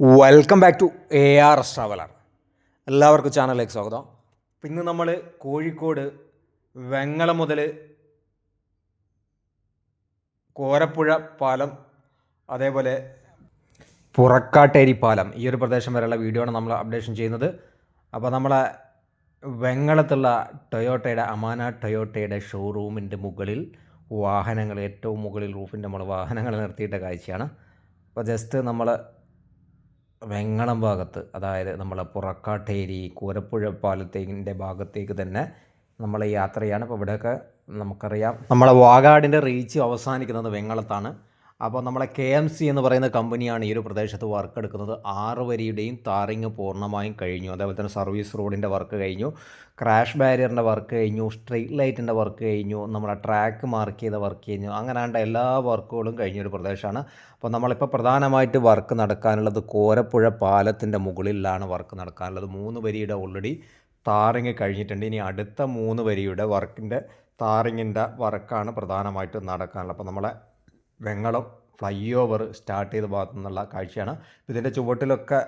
Welcome back to A R S traveller എല്ലാവർക്കും ചാനലിലേക്ക് സ്വാഗതം. ഇന്ന് നമ്മൾ കോഴിക്കോട് വെങ്ങളം മുതൽ കോരപ്പുഴ പാലം അതേപോലെ പുറക്കാട്ടേരി പാലം ഈ ഒരു പ്രദേശം വരെയുള്ള വീഡിയോ ആണ് നമ്മൾ അപ്ഡേഷൻ ചെയ്യുന്നത്. അപ്പോൾ നമ്മളെ വെങ്ങളത്തുള്ള ടൊയോട്ടയുടെ അമാന ടൊയോട്ടയുടെ ഷോറൂമിന്റെ മുകളിൽ വാഹനങ്ങൾ ഏറ്റവും മുകളിൽ റൂഫിന്റെ നമ്മൾ വാഹനങ്ങൾ നിർത്തിയിട്ട കാഴ്ചയാണ്. അപ്പോൾ ജസ്റ്റ് നമ്മൾ വെങ്ങളം ഭാഗത്ത് അതായത് നമ്മളെ പുറക്കാട്ടേരി കൂരപ്പുഴ പാലത്തേക്കിന്റെ ഭാഗത്തേക്ക് തന്നെ നമ്മൾ യാത്രയാണ്. അപ്പോൾ ഇവിടെയൊക്കെ നമുക്കറിയാം. നമ്മളെ വാഗാടിന്റെ റീച്ച് അവസാനിക്കുന്നത് വെങ്ങളത്താണ്. അപ്പോൾ നമ്മളെ കെ എം സി എന്ന് പറയുന്ന കമ്പനിയാണ് ഈ ഒരു പ്രദേശത്ത് വർക്ക് എടുക്കുന്നത്. ആറ് വരിയുടെയും താറിങ് പൂർണമായും കഴിഞ്ഞു. അതേപോലെ തന്നെ സർവീസ് റോഡിന്റെ വർക്ക് കഴിഞ്ഞു. ക്രാഷ് ബാരിയറിന്റെ വർക്ക് കഴിഞ്ഞു. സ്ട്രീറ്റ് ലൈറ്റിന്റെ വർക്ക് കഴിഞ്ഞു. നമ്മളെ ട്രാക്ക് മാർക്ക് ചെയ്ത വർക്ക് കഴിഞ്ഞു. അങ്ങനെയാണ്ട് എല്ലാ വർക്കുകളും കഴിഞ്ഞ ഒരു പ്രദേശമാണ്. അപ്പോൾ നമ്മളിപ്പോൾ പ്രധാനമായിട്ട് വർക്ക് നടക്കാനുള്ളത് കോരപ്പുഴ പാലത്തിന്റെ മുകളിലാണ് വർക്ക് നടക്കാനുള്ളത്. മൂന്ന് വരിയുടെ ഓൾറെഡി താറിങ് കഴിഞ്ഞിട്ടുണ്ട്. ഇനി അടുത്ത മൂന്ന് വരിയുടെ വർക്കിന്റെ താറിങ്ങിന്റെ വർക്കാണ് പ്രധാനമായിട്ടും നടക്കാനുള്ളത്. അപ്പോൾ നമ്മളെ വെങ്ങളം ഫ്ലൈ ഓവർ സ്റ്റാർട്ട് ചെയ്ത ഭാഗത്തു നിന്നുള്ള കാഴ്ചയാണ് ഇതിന്റെ ചുവട്ടിലൊക്കെ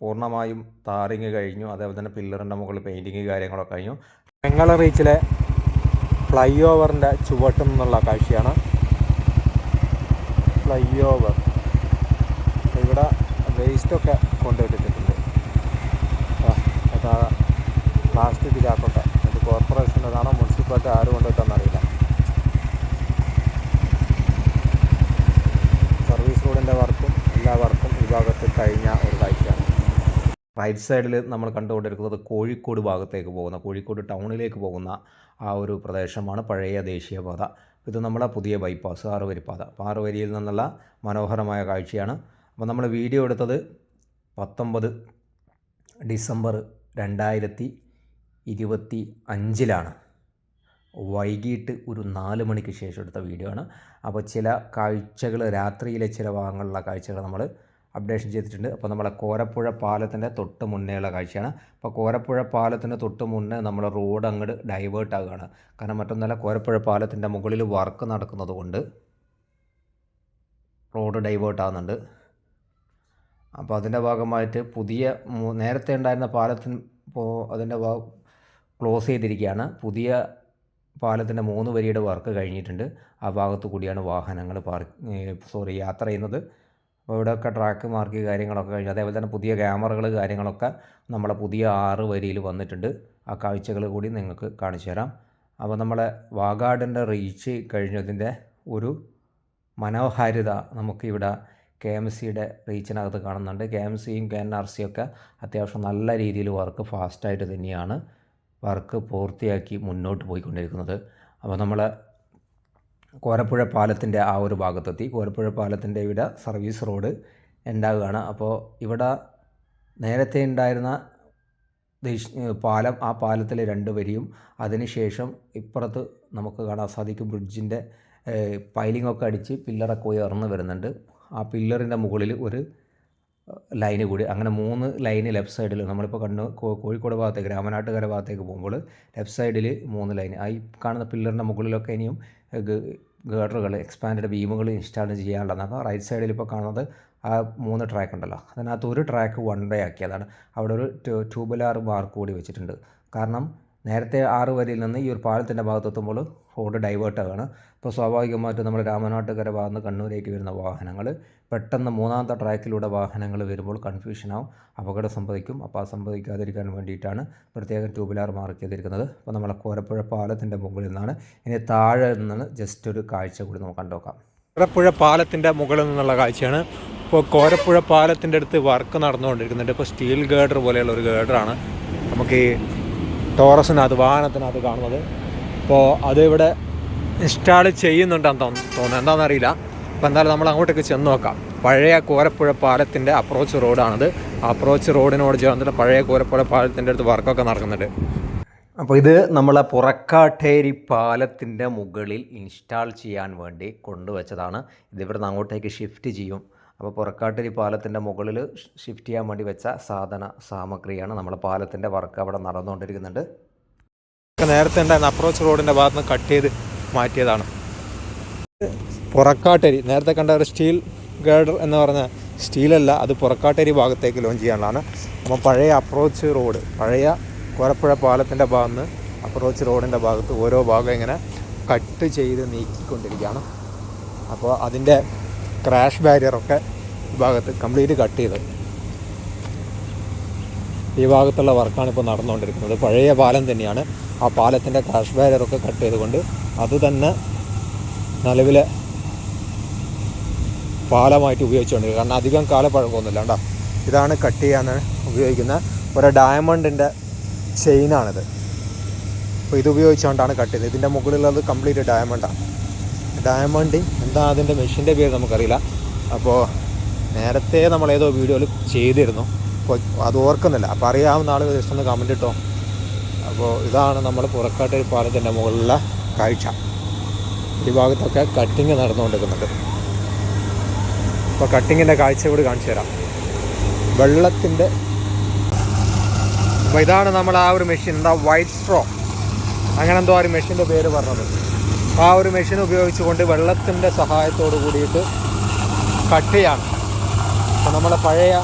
പൂർണമായും താറിങ് കഴിഞ്ഞു. അതേപോലെ തന്നെ പില്ലറിന്റെ മുകളിൽ പെയിന്റിങ് കാര്യങ്ങളൊക്കെ കഴിഞ്ഞു. വെങ്ങളം റീച്ചിലെ ഫ്ലൈ ഓവറിന്റെ ചുവട്ടിൽ നിന്നുള്ള കാഴ്ചയാണ്. ഫ്ലൈ ഓവർ ഇവിടെ വേസ്റ്റൊക്കെ കൊണ്ടുവിട്ടിട്ടുണ്ട് അതാ പ്ലാസ്റ്റിക് ചാക്കൊക്കെ ഇത് കോർപ്പറേഷന്റെതാണോ മുനിസിപ്പാലിറ്റി ആരും കൊണ്ടുവിട്ടെന്നറിയില്ല സർവീസ് റോഡിന്റെ വർക്കും എല്ലാ വർക്കും ഈ ഭാഗത്ത് കഴിഞ്ഞ ഒരു കാഴ്ചയാണ് റൈറ്റ് സൈഡിൽ നമ്മൾ കണ്ടുകൊണ്ടിരിക്കുന്നത് കോഴിക്കോട് ഭാഗത്തേക്ക് പോകുന്ന കോഴിക്കോട് ടൗണിലേക്ക് പോകുന്ന ആ ഒരു പ്രദേശമാണ് പഴയ ദേശീയപാത. ഇത് നമ്മളെ പുതിയ ബൈപ്പാസ് ആറുവരിപ്പാത ആറുവരിയിൽ നിന്നുള്ള മനോഹരമായ കാഴ്ചയാണ്. അപ്പോൾ നമ്മൾ വീഡിയോ എടുത്തത് പത്തൊമ്പത് ഡിസംബർ രണ്ടായിരത്തി ഇരുപത്തി അഞ്ചിലാണ്. വൈകിട്ട് ഒരു നാല് മണിക്ക് ശേഷം എടുത്ത വീഡിയോ ആണ്. അപ്പോൾ ചില കാഴ്ചകൾ രാത്രിയിലെ ചില ഭാഗങ്ങളിലുള്ള കാഴ്ചകൾ നമ്മൾ അപ്ഡേഷൻ ചെയ്തിട്ടുണ്ട്. അപ്പോൾ നമ്മളെ കോരപ്പുഴ പാലത്തിന്റെ തൊട്ട് മുന്നേയുള്ള കാഴ്ചയാണ്. അപ്പോൾ കോരപ്പുഴ പാലത്തിന്റെ തൊട്ട് മുന്നേ നമ്മൾ റോഡ് അങ്ങോട്ട് ഡൈവേർട്ട് ആകുകയാണ്. കാരണം മറ്റൊന്നല്ല കോരപ്പുഴ പാലത്തിന്റെ മുകളിൽ വർക്ക് നടക്കുന്നത് കൊണ്ട് റോഡ് ഡൈവേർട്ട് ആകുന്നുണ്ട് അപ്പോൾ അതിന്റെ ഭാഗമായിട്ട് പുതിയ നേരത്തെ ഉണ്ടായിരുന്ന പാലത്തിന് ഇപ്പോൾ അതിന്റെ ക്ലോസ് ചെയ്തിരിക്കുകയാണ്. പുതിയ പാലത്തിന്റെ മൂന്ന് വരിയുടെ വർക്ക് കഴിഞ്ഞിട്ടുണ്ട്. ആ ഭാഗത്തു കൂടിയാണ് വാഹനങ്ങൾ പാർക്ക് സോറി യാത്ര ചെയ്യുന്നത്. അപ്പോൾ ഇവിടെയൊക്കെ ട്രാക്ക് മാർക്ക് കാര്യങ്ങളൊക്കെ കഴിഞ്ഞു. അതേപോലെ തന്നെ പുതിയ ക്യാമറകൾ കാര്യങ്ങളൊക്കെ നമ്മളെ പുതിയ ആറ് വരിയിൽ വന്നിട്ടുണ്ട്. ആ കാഴ്ചകൾ കൂടി നിങ്ങൾക്ക് കാണിച്ചു തരാം. അപ്പോൾ നമ്മളെ വാഗാടിന്റെ റീച്ച് കഴിഞ്ഞതിന്റെ ഒരു മനോഹാരിത നമുക്കിവിടെ കെ എം സിയുടെ റീച്ചിനകത്ത് കാണുന്നുണ്ട്. കെ എം സിയും കെ എൻ ആർ സിയും ഒക്കെ അത്യാവശ്യം നല്ല രീതിയിൽ വർക്ക് ഫാസ്റ്റായിട്ട് തന്നെയാണ്. വർക്ക് പൂർത്തിയാക്കി മുന്നോട്ട് പോയിക്കൊണ്ടിരിക്കുന്നത്. അപ്പോൾ നമ്മൾ കോരപ്പുഴ പാലത്തിന്റെ ആ ഒരു ഭാഗത്തെത്തി. കോരപ്പുഴ പാലത്തിന്റെ ഇവിടെ സർവീസ് റോഡ് ഉണ്ടാകുകയാണ്. അപ്പോൾ ഇവിടെ നേരത്തെ ഉണ്ടായിരുന്ന പാലം ആ പാലത്തിലെ രണ്ട് വരിയും അതിനുശേഷം ഇപ്പുറത്ത് നമുക്ക് കാണാൻ സാധിക്കും ബ്രിഡ്ജിന്റെ പൈലിംഗ് ഒക്കെ അടിച്ച് പില്ലറൊക്കെ ഉയർന്നു വരുന്നുണ്ട്. ആ പില്ലറിന്റെ മുകളിൽ ഒരു ലൈന് കൂടി. അങ്ങനെ മൂന്ന് ലൈന് ലെഫ്റ്റ് സൈഡിൽ നമ്മളിപ്പോൾ കണ്ണു കോഴിക്കോട് ഭാഗത്തേക്ക് രാമനാട്ടുകര ഭാഗത്തേക്ക് പോകുമ്പോൾ ലെഫ്റ്റ് സൈഡിൽ മൂന്ന് ലൈൻ ആ ഈ കാണുന്ന പില്ലറിന്റെ മുകളിലൊക്കെ ഇനിയും ഗേഡറുകൾ എക്സ്പാൻഡ് ബീമുകൾ ഇൻസ്റ്റാൾ ചെയ്യാനുള്ളതാണ്. അപ്പോൾ റൈറ്റ് സൈഡിൽ ഇപ്പോൾ കാണുന്നത് ആ മൂന്ന് ട്രാക്ക് ഉണ്ടല്ലോ. അതിനകത്ത് ഒരു ട്രാക്ക് വൺ വേ ആക്കിയതാണ് അവിടെ ഒരു ട്യൂ- ട്യൂബുലാർ മാർക്ക് കൂടി വെച്ചിട്ടുണ്ട്. കാരണം നേരത്തെ ആറ് വരിയിൽ നിന്ന് ഈ ഒരു പാലത്തിന്റെ ഭാഗത്തെത്തുമ്പോൾ റോഡ് ഡൈവേർട്ട് ആവുകയാണ് അപ്പോൾ സ്വാഭാവികമായിട്ടും നമ്മൾ രാമനാട്ടുകര ഭാഗത്ത് കണ്ണൂരേക്ക് വരുന്ന വാഹനങ്ങൾ പെട്ടെന്ന് മൂന്നാമത്തെ ട്രാക്കിലൂടെ വാഹനങ്ങൾ വരുമ്പോൾ കൺഫ്യൂഷനാവും അപകടം സംഭവിക്കും. അപ്പോൾ അത് സംഭവിക്കാതിരിക്കാൻ വേണ്ടിയിട്ടാണ് പ്രത്യേകം ട്യൂബുലാർ മാർക്ക് ചെയ്തിരിക്കുന്നത്. അപ്പോൾ നമ്മളെ കോരപ്പുഴ പാലത്തിന്റെ മുകളിൽ നിന്നാണ്. ഇനി താഴെ നിന്ന് ജസ്റ്റ് ഒരു കാഴ്ച കൂടി നമുക്ക് കണ്ടുനോക്കാം. കോരപ്പുഴ പാലത്തിന്റെ മുകളിൽ നിന്നുള്ള കാഴ്ചയാണ്. ഇപ്പോൾ കോരപ്പുഴ പാലത്തിന്റെ അടുത്ത് വർക്ക് നടന്നുകൊണ്ടിരിക്കുന്നുണ്ട്. ഇപ്പോൾ സ്റ്റീൽ ഗേഡർ പോലെയുള്ള ഒരു ഗേഡറാണ്. നമുക്ക് ഈ ടോറസിനകത്ത് വാഹനത്തിനകത്ത് കാണുന്നത്. അപ്പോൾ അത് ഇവിടെ ഇൻസ്റ്റാൾ ചെയ്യുന്നുണ്ടെന്ന് തോന്നുന്നു എന്താണെന്നറിയില്ല. അപ്പോൾ എന്തായാലും നമ്മൾ അങ്ങോട്ടേക്ക് ചെന്ന് നോക്കാം. പഴയ കോരപ്പുഴ പാലത്തിന്റെ അപ്രോച്ച് റോഡാണിത് അപ്രോച്ച് റോഡിനോട് ചേർന്നിട്ട് പഴയ കോരപ്പുഴ പാലത്തിന്റെ അടുത്ത് വർക്കൊക്കെ നടക്കുന്നുണ്ട്. അപ്പോൾ ഇത് നമ്മളെ പുറക്കാട്ടേരി പാലത്തിന്റെ മുകളിൽ ഇൻസ്റ്റാൾ ചെയ്യാൻ വേണ്ടി കൊണ്ടുവച്ചതാണ്. ഇതിവിടുന്ന് അങ്ങോട്ടേക്ക് ഷിഫ്റ്റ് ചെയ്യും. അപ്പോൾ പുറക്കാട്ടിരി പാലത്തിന്റെ മുകളിൽ ഷിഫ്റ്റ് ചെയ്യാൻ വേണ്ടി വെച്ച സാധന സാമഗ്രിയാണ് നമ്മൾ പാലത്തിന്റെ വർക്ക് അവിടെ നടന്നുകൊണ്ടിരിക്കുന്നുണ്ട്. നേരത്തെ ഉണ്ടായിരുന്ന അപ്രോച്ച് റോഡിന്റെ ഭാഗത്ത് നിന്ന് കട്ട് ചെയ്ത് മാറ്റിയതാണ്. പുറക്കാട്ടരി നേരത്തെ കണ്ട ഒരു സ്റ്റീൽ ഗേഡർ എന്ന് പറഞ്ഞ സ്റ്റീലല്ല അത് പുറക്കാട്ടേരി ഭാഗത്തേക്ക് ലോഞ്ച് ചെയ്യാനുള്ളതാണ്. അപ്പം പഴയ അപ്രോച്ച് റോഡ് പഴയ കോരപ്പുഴ പാലത്തിന്റെ ഭാഗത്ത് അപ്രോച്ച് റോഡിന്റെ ഭാഗത്ത് ഓരോ ഭാഗം ഇങ്ങനെ കട്ട് ചെയ്ത് നീക്കിക്കൊണ്ടിരിക്കുകയാണ്. അപ്പോൾ അതിന്റെ ക്രാഷ് ബാരിയറൊക്കെ ഈ ഭാഗത്ത് കംപ്ലീറ്റ് കട്ട് ചെയ്ത്. ഈ ഭാഗത്തുള്ള വർക്കാണ് ഇപ്പോൾ നടന്നുകൊണ്ടിരിക്കുന്നത്. പഴയ പാലം തന്നെയാണ്. ആ പാലത്തിന്റെ ക്രാഷ് ബാരിയറൊക്കെ കട്ട് ചെയ്തുകൊണ്ട് അത് തന്നെ നിലവിലെ പാലമായിട്ട് ഉപയോഗിച്ചുകൊണ്ടിരിക്കുക കാരണം അധികം കാലപ്പഴക്കമൊന്നുമില്ല കേട്ടോ ഇതാണ് കട്ട് ചെയ്യാൻ ഉപയോഗിക്കുന്ന ഒരു ഡയമണ്ടിന്റെ ചെയിനാണിത് അപ്പോൾ ഇത് ഉപയോഗിച്ചുകൊണ്ടാണ് കട്ട് ചെയ്തത്. ഇതിന്റെ മുകളിലുള്ളത് കംപ്ലീറ്റ് ഡയമണ്ടാണ് ഡയമണ്ടിങ് എന്താ അതിന്റെ മെഷീന്റെ പേര് നമുക്കറിയില്ല. അപ്പോൾ നേരത്തെ നമ്മൾ ഏതോ വീഡിയോയിൽ ചെയ്തിരുന്നു. അപ്പോൾ അത് ഓർക്കുന്നില്ല. അപ്പോൾ അറിയാവുന്ന ആൾ ജസ്റ്റ് ഒന്ന് കമന്റ് ഇട്ടോ. അപ്പോൾ ഇതാണ് നമ്മൾ പുറക്കാട്ടൊരു പാലത്തിന്റെ മുകളിലെ കാഴ്ച. ഈ ഭാഗത്തൊക്കെ കട്ടിങ് നടന്നുകൊണ്ടിരിക്കുന്നുണ്ട്. അപ്പോൾ കട്ടിങ്ങിന്റെ കാഴ്ച കൂടി കാണിച്ചു തരാം. വെള്ളത്തിന്റെ അപ്പോൾ ഇതാണ് നമ്മൾ ആ ഒരു മെഷീൻ എന്താ? വൈറ്റ് സ്ട്രോ അങ്ങനെ എന്തോ ആ ഒരു മെഷീന്റെ പേര് പറഞ്ഞത്. ആ ഒരു മെഷീൻ ഉപയോഗിച്ചുകൊണ്ട് വെള്ളത്തിന്റെ സഹായത്തോട് കൂടിയിട്ട് കട്ട് ചെയ്യാണ് അപ്പോൾ നമ്മളെ പഴയ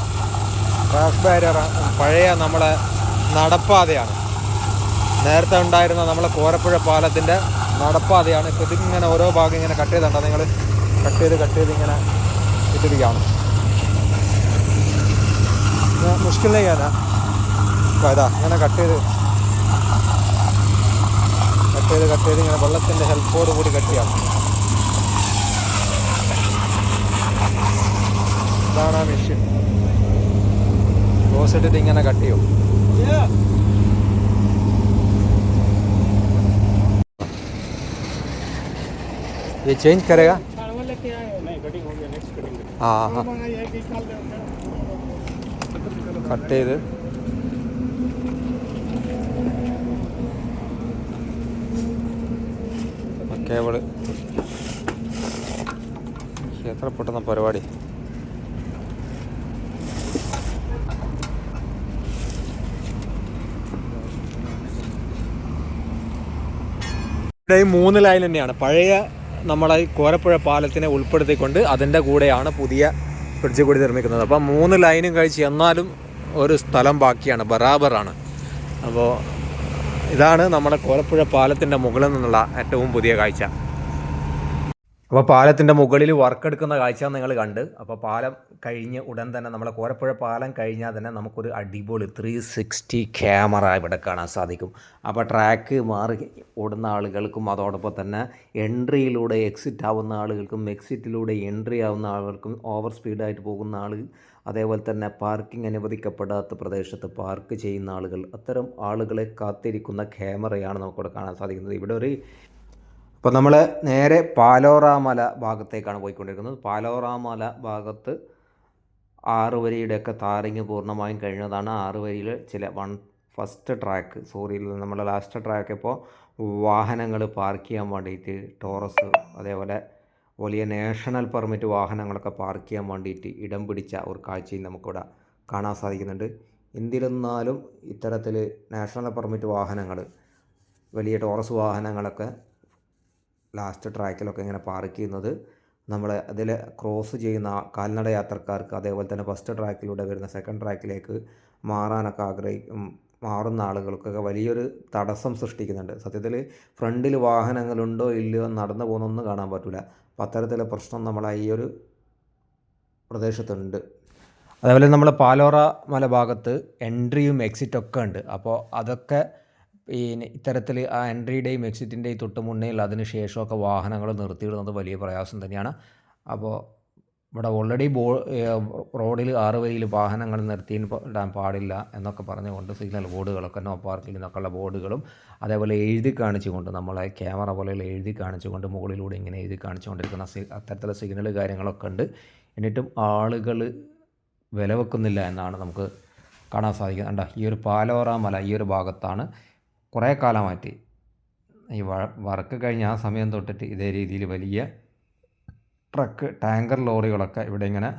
ക്രാഷ് ബാരിയർ പഴയ നമ്മളെ നടപ്പാതയാണ്. നേരത്തെ ഉണ്ടായിരുന്ന നമ്മളെ കോരപ്പുഴ പാലത്തിന്റെ നടപ്പാതയാണ് ഇപ്പോൾ ഇതിങ്ങനെ ഓരോ ഭാഗം ഇങ്ങനെ കട്ട് ചെയ്തിട്ടുണ്ട് നിങ്ങൾ കട്ട് ചെയ്ത് കട്ട് ചെയ്ത് ഇങ്ങനെ ഇട്ടിരിക്കുകയാണ്. ചെയ്യാനാ അപ്പോൾ ഇതാ ഇങ്ങനെ കട്ട് ചെയ്ത് കട്ട് ചെയ്ത് കട്ട് ചെയ്ത് ഇങ്ങനെ വെള്ളത്തിൻ്റെ ഹെൽപ്പോട് കൂടി കട്ട് ചെയ്യാം ഇതാണ് ആ മെഷീൻ ക്ലോസ് ഇട്ടിട്ട് ഇങ്ങനെ കട്ട് ചെയ്യും ये चेंज करेगा वो लेके आए हो नहीं कटिंग हो गया കേബിൾ എത്ര പൊട്ടുന്ന പരിപാടി. ഈ മൂന്ന് ലൈൻ തന്നെയാണ്. പഴയ നമ്മളെ കോരപ്പുഴ പാലത്തിനെ ഉൾപ്പെടുത്തിക്കൊണ്ട് അതിന്റെ കൂടെയാണ് പുതിയ ബ്രിഡ്ജ് കൂടി നിർമ്മിക്കുന്നത്. അപ്പം മൂന്ന് ലൈനും കഴിച്ച് എന്നാലും ഒരു സ്ഥലം ബാക്കിയാണ് ബറാബറാണ്. അപ്പോൾ ഇതാണ് നമ്മുടെ കോലപ്പുഴ പാലത്തിന്റെ മുകളിൽ നിന്നുള്ള ഏറ്റവും പുതിയ കാഴ്ച. അപ്പോൾ പാലത്തിന്റെ മുകളിൽ വർക്കെടുക്കുന്ന കാഴ്ച നിങ്ങൾ കണ്ട്. അപ്പോൾ പാലം കഴിഞ്ഞ് ഉടൻ തന്നെ നമ്മളെ കോരപ്പുഴ പാലം കഴിഞ്ഞാൽ തന്നെ നമുക്കൊരു അടിപൊളി ത്രീ സിക്സ്റ്റി ക്യാമറ ഇവിടെ കാണാൻ സാധിക്കും. അപ്പോൾ ട്രാക്ക് മാറി ഓടുന്ന ആളുകൾക്കും അതോടൊപ്പം തന്നെ എൻട്രിയിലൂടെ എക്സിറ്റ് ആവുന്ന ആളുകൾക്കും എക്സിറ്റിലൂടെ എൻട്രി ആവുന്ന ആളുകൾക്കും ഓവർ സ്പീഡായിട്ട് പോകുന്ന ആൾ അതേപോലെ തന്നെ പാർക്കിംഗ് അനുവദിക്കപ്പെടാത്ത പ്രദേശത്ത് പാർക്ക് ചെയ്യുന്ന ആളുകൾ അത്തരം ആളുകളെ കാത്തിരിക്കുന്ന ക്യാമറയാണ് നമുക്കിവിടെ കാണാൻ സാധിക്കുന്നത്. ഇവിടെ ഒരു അപ്പോൾ നമ്മൾ നേരെ പാലോറാമല ഭാഗത്തേക്കാണ് പോയിക്കൊണ്ടിരിക്കുന്നത്. പാലോറാമല ഭാഗത്ത് ആറ് വരിയുടെയൊക്കെ താറിങ് പൂർണമായും കഴിഞ്ഞതാണ്. ആറ് വരിയിൽ ചില വൺ ഫസ്റ്റ് ട്രാക്ക് സോറി നമ്മുടെ ലാസ്റ്റ് ട്രാക്ക് ഇപ്പോൾ വാഹനങ്ങൾ പാർക്ക് ചെയ്യാൻ വേണ്ടിയിട്ട് ടോറസ് അതേപോലെ വലിയ നാഷണൽ പെർമിറ്റ് വാഹനങ്ങളൊക്കെ പാർക്ക് ചെയ്യാൻ വേണ്ടിയിട്ട് ഇടം പിടിച്ച ഒരു കാഴ്ചയും നമുക്കിവിടെ കാണാൻ സാധിക്കുന്നുണ്ട്. എന്നിരുന്നാലും ഇത്തരത്തിൽ നാഷണൽ പെർമിറ്റ് വാഹനങ്ങൾ വലിയ ടോറസ് വാഹനങ്ങളൊക്കെ ലാസ്റ്റ് ട്രാക്കിലൊക്കെ ഇങ്ങനെ പാർക്ക് ചെയ്യുന്നത് നമ്മൾ അതിൽ ക്രോസ് ചെയ്യുന്ന കാൽനട യാത്രക്കാർക്ക് അതേപോലെ തന്നെ ഫസ്റ്റ് ട്രാക്കിലൂടെ വരുന്ന സെക്കൻഡ് ട്രാക്കിലേക്ക് മാറാനൊക്കെ ആഗ്രഹിക്കും മാറുന്ന ആളുകൾക്കൊക്കെ വലിയൊരു തടസ്സം സൃഷ്ടിക്കുന്നുണ്ട്. സത്യത്തിൽ ഫ്രണ്ടിൽ വാഹനങ്ങളുണ്ടോ ഇല്ലയോ നടന്നു പോകുന്നൊന്നും കാണാൻ പറ്റില്ല അപ്പം അത്തരത്തിലെ പ്രശ്നം നമ്മളെ ഈ ഒരു പ്രദേശത്തുണ്ട്. അതേപോലെ നമ്മൾ പാലോറ മല ഭാഗത്ത് എൻട്രിയും എക്സിറ്റും ഒക്കെ ഉണ്ട്. അപ്പോൾ അതൊക്കെ ഈ ഇത്തരത്തിൽ ആ എൻട്രിയുടെയും എക്സിറ്റിന്റെയും തൊട്ട് മുന്നേ അതിന് ശേഷമൊക്കെ വാഹനങ്ങൾ നിർത്തിയിടുന്നത് വലിയ പ്രയാസം തന്നെയാണ്. അപ്പോൾ ഇവിടെ ഓൾറെഡി ബോ റോഡിൽ ആറ് വരിയിൽ വാഹനങ്ങൾ നിർത്തിയിടാൻ പാടില്ല എന്നൊക്കെ പറഞ്ഞുകൊണ്ട് സിഗ്നൽ ബോർഡുകളൊക്കെ നോ പാർക്കിംഗ് എന്നൊക്കെയുള്ള ബോർഡുകളും അതേപോലെ എഴുതി കാണിച്ചുകൊണ്ട് നമ്മളെ ക്യാമറ പോലെ എഴുതി കാണിച്ചുകൊണ്ട് മുകളിലൂടെ ഇങ്ങനെ എഴുതി കാണിച്ചുകൊണ്ടിരിക്കുന്ന അത്തരത്തിലുള്ള സിഗ്നൽ കാര്യങ്ങളൊക്കെ ഉണ്ട്. എന്നിട്ടും ആളുകൾ വില വെക്കുന്നില്ല എന്നാണ് നമുക്ക് കാണാൻ സാധിക്കുന്നത്. കണ്ട ഈ ഒരു പാലോറ മല ഈ ഒരു ഭാഗത്താണ് കുറേ കാലമായിട്ട്. ഈ വർക്ക് കഴിഞ്ഞ ആ സമയം തൊട്ടിട്ട് ഇതേ രീതിയിൽ വലിയ ട്രക്ക് ടാങ്കർ ലോറികളൊക്കെ ഇവിടെ ഇങ്ങനെ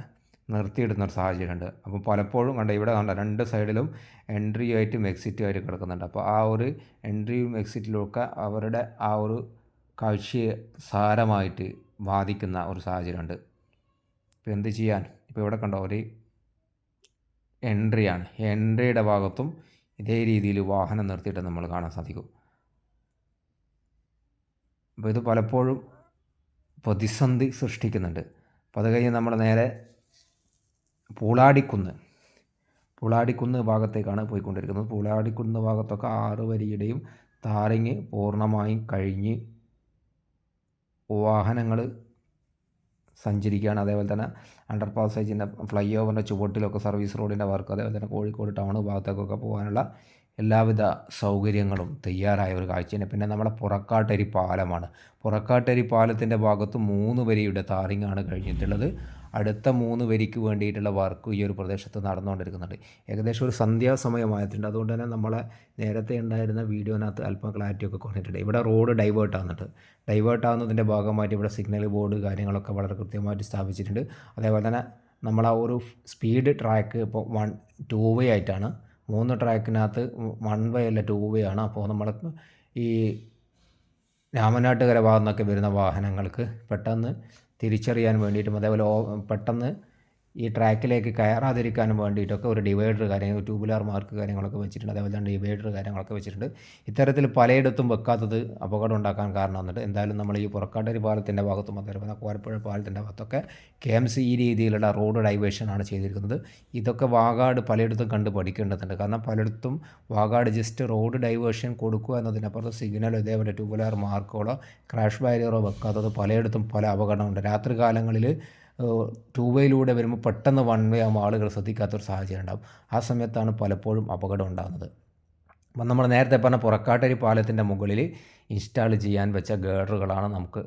നിർത്തിയിടുന്ന ഒരു സാഹചര്യമുണ്ട്. അപ്പോൾ പലപ്പോഴും കണ്ട ഇവിടെ കണ്ട രണ്ട് സൈഡിലും എൻട്രി ആയിട്ടും എക്സിറ്റും ആയിട്ട് കിടക്കുന്നുണ്ട്. അപ്പോൾ ആ ഒരു എൻട്രിയും എക്സിറ്റിലും ഒക്കെ അവരുടെ ആ ഒരു കാഴ്ചയെ സാരമായിട്ട് ബാധിക്കുന്ന ഒരു സാഹചര്യമുണ്ട്. ഇപ്പോൾ എന്ത് ചെയ്യാൻ? ഇപ്പോൾ ഇവിടെ കണ്ടോ ഒരു എൻട്രിയാണ്. എൻട്രിയുടെ ഭാഗത്തും ഇതേ രീതിയിൽ വാഹനം നിർത്തിയിട്ട് നമ്മൾ കാണാൻ സാധിക്കും. അപ്പോൾ ഇത് പലപ്പോഴും പ്രതിസന്ധി സൃഷ്ടിക്കുന്നുണ്ട്. അപ്പോൾ അത് കഴിഞ്ഞ് നമ്മൾ നേരെ പൂളാടിക്കുന്ന്. പൂളാടിക്കുന്ന് ഭാഗത്തേക്കാണ് പോയിക്കൊണ്ടിരിക്കുന്നത്. പൂളാടിക്കുന്ന് ഭാഗത്തൊക്കെ ആറ് വരിയുടെയും താറിങ് പൂർണമായും കഴിഞ്ഞ് വാഹനങ്ങൾ സഞ്ചരിക്കുകയാണ്. അതേപോലെ തന്നെ അണ്ടർ പാസേജിന്റെ ഫ്ലൈ ഓവറിന്റെ ചുവട്ടിലൊക്കെ സർവീസ് റോഡിന്റെ വർക്ക് അതേപോലെ തന്നെ കോഴിക്കോട് ടൗൺ ഭാഗത്തേക്കൊക്കെ പോകാനുള്ള എല്ലാവിധ സൗകര്യങ്ങളും തയ്യാറായ ഒരു കാഴ്ചയാണ്. പിന്നെ നമ്മുടെ പുറക്കാട്ടരി പാലമാണ്. പുറക്കാട്ടരി പാലത്തിന്റെ ഭാഗത്ത് മൂന്ന് വരിയുടെ താറിങ്ങാണ് കഴിഞ്ഞിട്ടുള്ളത്. അടുത്ത മൂന്ന് വരിക്ക് വേണ്ടിയിട്ടുള്ള വർക്ക് ഈ ഒരു പ്രദേശത്ത് നടന്നുകൊണ്ടിരിക്കുന്നുണ്ട്. ഏകദേശം ഒരു സന്ധ്യാസമയമായിട്ടുണ്ട്. അതുകൊണ്ട് തന്നെ നമ്മളെ നേരത്തെ ഉണ്ടായിരുന്ന വീഡിയോനകത്ത് അല്പം ക്ലാരിറ്റി ഒക്കെ കുറഞ്ഞിട്ടുണ്ട്. ഇവിടെ റോഡ് ഡൈവേർട്ട് ആകുന്നുണ്ട് ഡൈവേർട്ട് ആകുന്നതിന്റെ ഭാഗമായിട്ട് ഇവിടെ സിഗ്നൽ ബോർഡ് കാര്യങ്ങളൊക്കെ വളരെ കൃത്യമായിട്ട് സ്ഥാപിച്ചിട്ടുണ്ട്. അതേപോലെ തന്നെ നമ്മൾ ആ ഒരു സ്പീഡ് ട്രാക്ക് ഇപ്പോൾ വൺ ടു വേ ആയിട്ടാണ് മൂന്ന് ട്രാക്കിനകത്ത് വൺ വേ അല്ല ടു വേ ആണ്. അപ്പോൾ നമ്മൾ ഈ രാമനാട്ടുകര ഭാഗത്തുനിന്നൊക്കെ വരുന്ന വാഹനങ്ങൾക്ക് പെട്ടെന്ന് തിരിച്ചറിയാൻ വേണ്ടിയിട്ടും അതേപോലെ പെട്ടെന്ന് ഈ ട്രാക്കിലേക്ക് കയറാതിരിക്കാനും വേണ്ടിയിട്ടൊക്കെ ഒരു ഡിവൈഡർ കാര്യങ്ങൾ ട്യൂബുലാർ മാർക്ക് കാര്യങ്ങളൊക്കെ വെച്ചിട്ടുണ്ട്. അതേപോലെ തന്നെ ഡിവൈഡർ കാര്യങ്ങളൊക്കെ വെച്ചിട്ടുണ്ട്. ഇത്തരത്തിൽ പലയിടത്തും വെക്കാത്തത് അപകടം ഉണ്ടാക്കാൻ കാരണം കാരണമാകുന്നുണ്ട്. എന്തായാലും നമ്മൾ ഈ പുറക്കാട്ടരി പാലത്തിന്റെ ഭാഗത്തും അതേപോലെ കോരപ്പുഴ പാലത്തിന്റെ ഭാഗത്തൊക്കെ കെ എം സി ഈ രീതിയിലുള്ള റോഡ് ഡൈവേഷനാണ് ചെയ്തിരിക്കുന്നത്. ഇതൊക്കെ വാഗാട് പലയിടത്തും കണ്ട് പഠിക്കേണ്ടതുണ്ട്. കാരണം പലയിടത്തും വാഗാട് ജസ്റ്റ് റോഡ് ഡൈവേഷൻ കൊടുക്കുക എന്നതിനപ്പുറത്ത് സിഗ്നലോ ഇതേപോലെ ട്യൂബുലാർ മാർക്കുകളോ ക്രാഷ് ബാരിയറോ വെക്കാത്തത് പലയിടത്തും പല അപകടമുണ്ട് രാത്രി കാലങ്ങളിൽ ടൂ വേയിലൂടെ വരുമ്പോൾ പെട്ടെന്ന് വൺ വേ ആകുമ്പോൾ ആളുകൾ ശ്രദ്ധിക്കാത്തൊരു സാഹചര്യം ഉണ്ടാകും ആ സമയത്താണ് പലപ്പോഴും അപകടം ഉണ്ടാകുന്നത് അപ്പം നമ്മൾ നേരത്തെ പറഞ്ഞ പുറക്കാട്ടരി പാലത്തിന്റെ മുകളിൽ ഇൻസ്റ്റാൾ ചെയ്യാൻ വെച്ച ഗേഡറുകളാണ് നമുക്ക്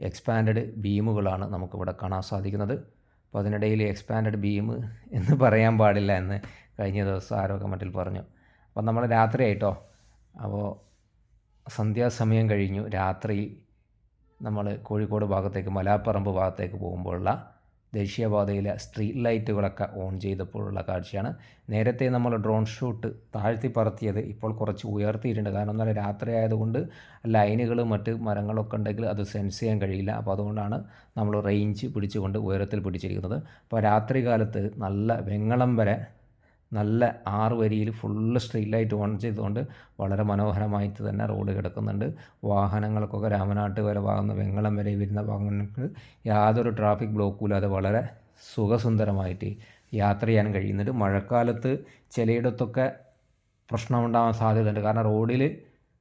എക്സ്പാൻഡ് ബീമുകളാണ് നമുക്കിവിടെ കാണാൻ സാധിക്കുന്നത്. അപ്പോൾ അതിനിടയിൽ എക്സ്പാൻഡ് ബീം എന്ന് പറയാൻ പാടില്ല എന്ന് കഴിഞ്ഞ ദിവസം ആരോഗ്യ മറ്റിൽ പറഞ്ഞു. അപ്പം നമ്മൾ രാത്രിയായിട്ടോ? അപ്പോൾ സന്ധ്യാസമയം കഴിഞ്ഞു. രാത്രി നമ്മൾ കോഴിക്കോട് ഭാഗത്തേക്ക് മലാപ്പറമ്പ് ഭാഗത്തേക്ക് പോകുമ്പോഴുള്ള ദേശീയപാതയിലെ സ്ട്രീറ്റ് ലൈറ്റുകളൊക്കെ ഓൺ ചെയ്തപ്പോഴുള്ള കാഴ്ചയാണ്. നേരത്തെ നമ്മൾ ഡ്രോൺ ഷൂട്ട് താഴ്ത്തി പറത്തിയത് ഇപ്പോൾ കുറച്ച് ഉയർത്തിയിട്ടുണ്ട്. കാരണം എന്നാൽ രാത്രി ആയതുകൊണ്ട് ലൈനുകൾ മറ്റ് മരങ്ങളൊക്കെ ഉണ്ടെങ്കിൽ അത് സെൻസ് ചെയ്യാൻ കഴിയില്ല. അപ്പോൾ അതുകൊണ്ടാണ് നമ്മൾ റേഞ്ച് പിടിച്ചുകൊണ്ട് ഉയരത്തിൽ പിടിച്ചിരിക്കുന്നത്. അപ്പോൾ രാത്രി കാലത്ത് നല്ല വെങ്ങളം വരെ നല്ല ആറ് വരിയിൽ ഫുള്ള് സ്ട്രീറ്റ് ലൈറ്റ് ഓൺ ചെയ്തുകൊണ്ട് വളരെ മനോഹരമായിട്ട് തന്നെ റോഡ് കിടക്കുന്നുണ്ട്. വാഹനങ്ങൾക്കൊക്കെ രാമനാട്ട് വരെ ഭാഗം വെങ്ങളം വരെ വരുന്ന ഭാഗങ്ങൾക്ക് യാതൊരു ട്രാഫിക് ബ്ലോക്കും ഇല്ലാതെ വളരെ സുഖസുന്ദരമായിട്ട് യാത്ര ചെയ്യാൻ കഴിയുന്നുണ്ട്. മഴക്കാലത്ത് ചിലയിടത്തൊക്കെ പ്രശ്നമുണ്ടാകാൻ സാധ്യതയുണ്ട്. കാരണം റോഡിൽ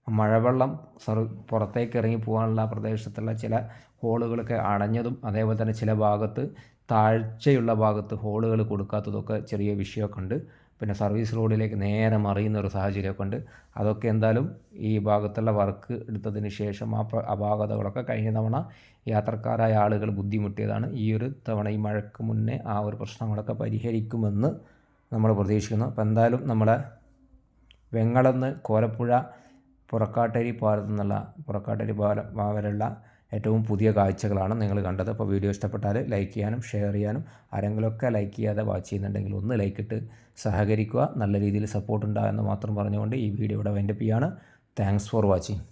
മഴവെള്ളം സർ പുറത്തേക്ക് ഇറങ്ങി പോകാനുള്ള പ്രദേശത്തുള്ള ചില ഹോളുകളൊക്കെ അടഞ്ഞതും അതേപോലെ തന്നെ ചില ഭാഗത്ത് താഴ്ചയുള്ള ഭാഗത്ത് ഹോളുകൾ കൊടുക്കാത്തതൊക്കെ ചെറിയ വിഷയമൊക്കെ ഉണ്ട് പിന്നെ സർവീസ് റോഡിലേക്ക് നേരെ മറിയുന്ന ഒരു സാഹചര്യമൊക്കെ ഉണ്ട് അതൊക്കെ എന്തായാലും ഈ ഭാഗത്തുള്ള വർക്ക് എടുത്തതിന് ശേഷം ആ അപാകതകളൊക്കെ കഴിഞ്ഞ തവണ യാത്രക്കാരായ ആളുകൾ ബുദ്ധിമുട്ടിയതാണ്. ഈ ഒരു തവണ ഈ മഴയ്ക്ക് മുന്നേ ആ ഒരു പ്രശ്നങ്ങളൊക്കെ പരിഹരിക്കുമെന്ന് നമ്മൾ പ്രതീക്ഷിക്കുന്നു. അപ്പോൾ എന്തായാലും നമ്മളെ വെങ്ങളെന്ന് കോലപ്പുഴ പുറക്കാട്ടരി പാലത്തു നിന്നുള്ള പുറക്കാട്ടരി പാലം വരെയുള്ള ഏറ്റവും പുതിയ കാഴ്ചകളാണ് നിങ്ങൾ കണ്ടത്. അപ്പോൾ വീഡിയോ ഇഷ്ടപ്പെട്ടാൽ ലൈക്ക് ചെയ്യാനും ഷെയർ ചെയ്യാനും ആരെങ്കിലുമൊക്കെ ലൈക്ക് ചെയ്യാതെ വാച്ച് ചെയ്യുന്നുണ്ടെങ്കിൽ ഒന്ന് ലൈക്ക് ഇട്ട് സഹകരിക്കുക. നല്ല രീതിയിൽ സപ്പോർട്ട് ഉണ്ടാകുമെന്ന് മാത്രം പറഞ്ഞുകൊണ്ട് ഈ വീഡിയോ ഇവിടെ വൈൻഡപ്പ് ചെയ്യാണ് താങ്ക്സ് ഫോർ വാച്ചിങ്.